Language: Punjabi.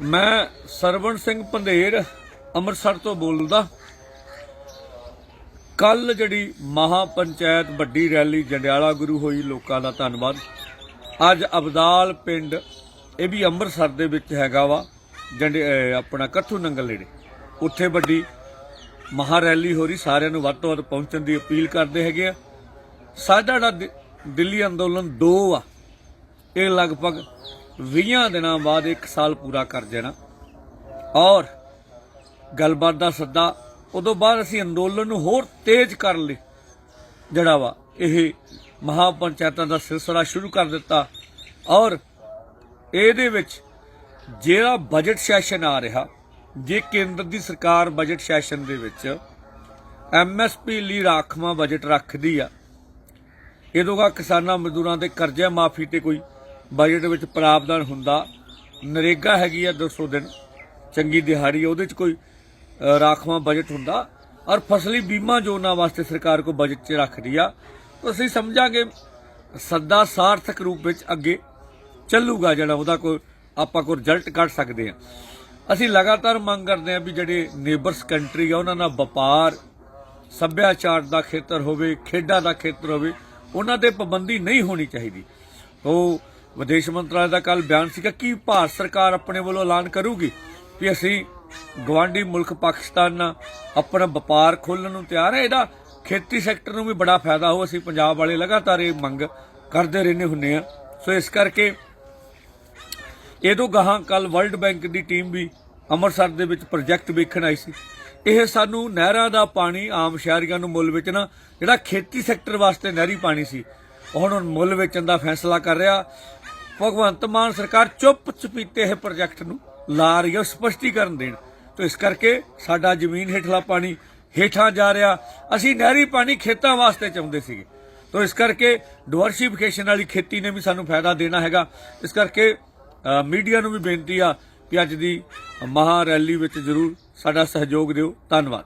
ਮੈਂ ਸਰਵਣ ਸਿੰਘ ਪੰਧੇਰ ਅੰਮ੍ਰਿਤਸਰ ਤੋਂ ਬੋਲਦਾ। ਕੱਲ ਜਿਹੜੀ ਮਹਾ ਪੰਚਾਇਤ ਵੱਡੀ ਰੈਲੀ ਜੰਡਿਆਲਾ ਗੁਰੂ ਹੋਈ, ਲੋਕਾਂ ਦਾ ਧੰਨਵਾਦ। ਅੱਜ ਅਬਦਾਲ ਪਿੰਡ, ਇਹ ਵੀ ਅੰਮ੍ਰਿਤਸਰ ਦੇ ਵਿੱਚ ਹੈਗਾ ਵਾ, ਜੰਡੇ ਆਪਣਾ ਕੱਥੂ ਨੰਗਲ ਨੇੜੇ। ਉੱਥੇ ਵੱਡੀ ਮਹਾ ਰੈਲੀ ਹੋ ਰਹੀ, ਸਾਰਿਆਂ ਨੂੰ ਵੱਧ ਤੋਂ ਵੱਧ ਪਹੁੰਚਣ ਦੀ ਅਪੀਲ ਕਰਦੇ ਹੈਗੇ ਆ। ਸਾਡਾ ਜਿਹੜਾ ਦਿੱਲੀ ਅੰਦੋਲਨ 2 ਆ, ਇਹ ਲਗਭਗ 20 ਦਿਨਾਂ ਬਾਅਦ 1 ਸਾਲ ਪੂਰਾ ਕਰ ਜਾਣਾ ਔਰ ਗੱਲਬਾਤ ਦਾ ਸੱਦਾ ਉਦੋਂ ਬਾਅਦ ਅਸੀਂ ਅੰਦੋਲਨ ਨੂੰ ਹੋਰ ਤੇਜ਼ ਕਰਨ ਲਈ ਜਿਹੜਾ ਵਾ, ਇਹ ਮਹਾ ਪੰਚਾਇਤਾਂ ਦਾ ਸਿਲਸਿਲਾ ਸ਼ੁਰੂ ਕਰ ਦਿੱਤਾ। ਔਰ ਇਹਦੇ ਵਿੱਚ ਜਿਹੜਾ ਬਜਟ ਸੈਸ਼ਨ ਆ ਰਿਹਾ, ਜੇ ਕੇਂਦਰ ਦੀ ਸਰਕਾਰ ਬਜਟ ਸੈਸ਼ਨ ਦੇ ਵਿੱਚ ਐਮਐਸਪੀ ਲਈ ਰਾਖਵਾਂ ਬਜਟ ਰੱਖਦੀ ਆ, ਇਹਦੋਂ ਗਾ ਕਿਸਾਨਾਂ ਮਜ਼ਦੂਰਾਂ ਦੇ ਕਰਜ਼ਾ ਮਾਫੀ ਤੇ ਕੋਈ ਬਜਟ ਵਿੱਚ ਪ੍ਰਾਵਧਾਨ ਹੁੰਦਾ। ਨਰੇਗਾ ਹੈਗੀ ਆ 200 ਦਿਨ। ਚੰਗੀ ਦਿਹਾੜੀ ਉਹਦੇ 'ਚ ਕੋਈ ਅ, ਰਾਖਵਾਂ ਬਜਟ ਹੁੰਦਾ। ਔਰ ਫਸਲੀ ਬੀਮਾ ਯੋਜਨਾ ਵਾਸਤੇ ਸਰਕਾਰ ਕੋ ਬਜਟ 'ਚ ਰੱਖਦੀ ਆ। ਅਸੀਂ ਸਮਝਾਂਗੇ ਸੱਦਾ ਸਾਰਥਕ ਰੂਪ ਵਿੱਚ ਅੱਗੇ ਚੱਲੂਗਾ ਜਿਹੜਾ ਉਹਦਾ ਕੋਈ ਆਪਾਂ ਕੋਈ ਰਿਜ਼ਲਟ ਕੱਢ ਸਕਦੇ ਆ। ਅਸੀਂ ਲਗਾਤਾਰ ਮੰਗ ਕਰਦੇ ਆ ਵੀ ਜਿਹੜੇ ਨੇਬਰਸ ਕੰਟਰੀ ਆ ਉਹਨਾਂ ਨਾਲ ਵਪਾਰ ਸੱਭਿਆਚਾਰ ਦਾ ਖੇਤਰ ਹੋਵੇ ਖੇਡਾਂ ਦਾ ਖੇਤਰ ਹੋਵੇ ਉਹਨਾਂ ਤੇ ਪਾਬੰਦੀ ਨਹੀਂ ਹੋਣੀ ਚਾਹੀਦੀ। ਉਹ ਵਿਦੇਸ਼ ਮੰਤਰਾਲੇ ਦਾ ਕੱਲ ਬਿਆਨ ਸੀਗਾ ਕਿ ਭਾਰਤ ਸਰਕਾਰ ਆਪਣੇ ਵੱਲੋਂ ਐਲਾਨ ਕਰੂਗੀ ਵੀ ਅਸੀਂ ਗਵਾਂਢੀ ਮੁਲਕ ਪਾਕਿਸਤਾਨ ਨਾਲ ਆਪਣਾ ਵਪਾਰ ਖੋਲਣ ਨੂੰ ਤਿਆਰ ਹੈ। ਇਹਦਾ ਖੇਤੀ ਸੈਕਟਰ ਨੂੰ ਵੀ ਬੜਾ ਫਾਇਦਾ ਹੋ ਅਸੀਂ ਪੰਜਾਬ ਵਾਲੇ ਲਗਾਤਾਰ ਇਹ ਮੰਗ ਕਰਦੇ ਰਹਿੰਦੇ ਹੁੰਨੇ ਆ ਸੋ ਇਸ ਕਰਕੇ ਇਹਦੋਂ ਗਾਹਾਂ ਕੱਲ ਵਰਲਡ ਬੈਂਕ ਦੀ ਟੀਮ ਵੀ ਅੰਮ੍ਰਿਤਸਰ ਦੇ ਵਿੱਚ ਪ੍ਰੋਜੈਕਟ ਵੇਖਣ ਆਈ ਸੀ। ਇਹ ਸਾਨੂੰ ਨਹਿਰਾਂ ਦਾ ਪਾਣੀ ਆਮ ਸ਼ਹਿਰੀਆਂ ਨੂੰ ਮੁੱਲ ਵਿੱਚ ਨਾ ਜਿਹੜਾ ਖੇਤੀ ਸੈਕਟਰ ਵਾਸਤੇ ਨਹਿਰੀ ਪਾਣੀ ਸੀ ਹੁਣ ਮੁੱਲ ਵੇਚਣ ਦਾ ਫੈਸਲਾ ਕਰ ਰਿਹਾ। ਭਗਵੰਤ ਮਾਨ ਸਰਕਾਰ ਚੁੱਪ ਚਪੀਤੇ ਇਹ ਪ੍ਰੋਜੈਕਟ ਨੂੰ ਲਾ ਰਹੀ ਹੈ ਸਪਸ਼ਟੀਕਰਨ ਦੇਣ। ਤੋਂ ਇਸ ਕਰਕੇ ਸਾਡਾ ਜ਼ਮੀਨ ਹੇਠਲਾ ਪਾਣੀ ਹੇਠਾਂ ਜਾ ਰਿਹਾ। ਅਸੀਂ ਨਹਿਰੀ ਪਾਣੀ ਖੇਤਾਂ ਵਾਸਤੇ ਚਾਹੁੰਦੇ ਸੀਗੇ। ਤੋਂ ਇਸ ਕਰਕੇ ਡਿਵਰਸੀਫਿਕੇਸ਼ਨ ਵਾਲੀ ਖੇਤੀ ਨੇ ਵੀ ਸਾਨੂੰ ਫਾਇਦਾ ਦੇਣਾ ਹੈਗਾ। ਇਸ ਕਰਕੇ ਮੀਡੀਆ ਨੂੰ ਵੀ ਬੇਨਤੀ ਆ ਕਿ ਅੱਜ ਦੀ ਮਹਾ ਰੈਲੀ ਵਿੱਚ ਜ਼ਰੂਰ ਸਾਡਾ ਸਹਿਯੋਗ ਦਿਓ। ਧੰਨਵਾਦ।